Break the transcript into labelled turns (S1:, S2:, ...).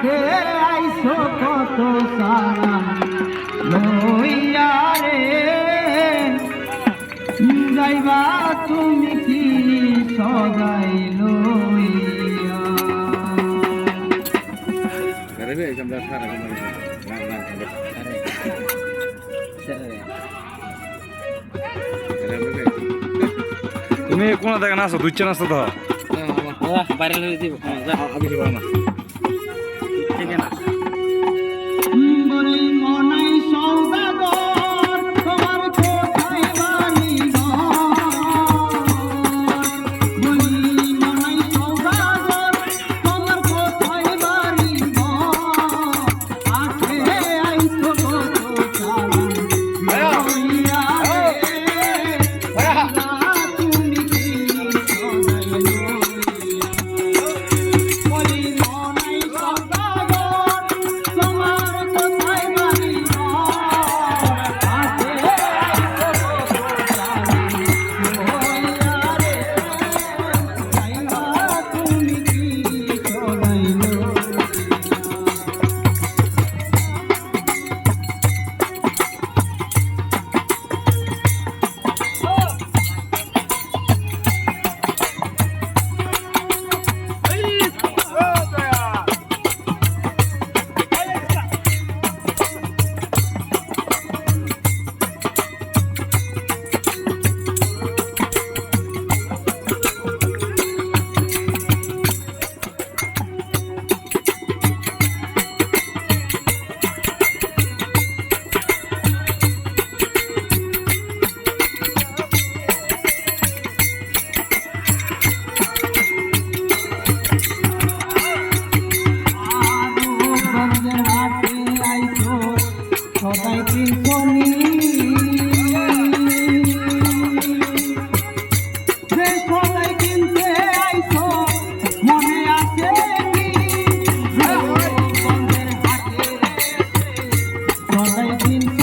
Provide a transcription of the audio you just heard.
S1: ডাকতে আইসো কত সারা লইয়া রে যাইবা তুমি কি সদাই লইয়া?
S2: তুমি কোন দেখে নাচো? দুইটা নাচো তো।
S3: বাইরে দিব
S2: আমি না অনেকদিন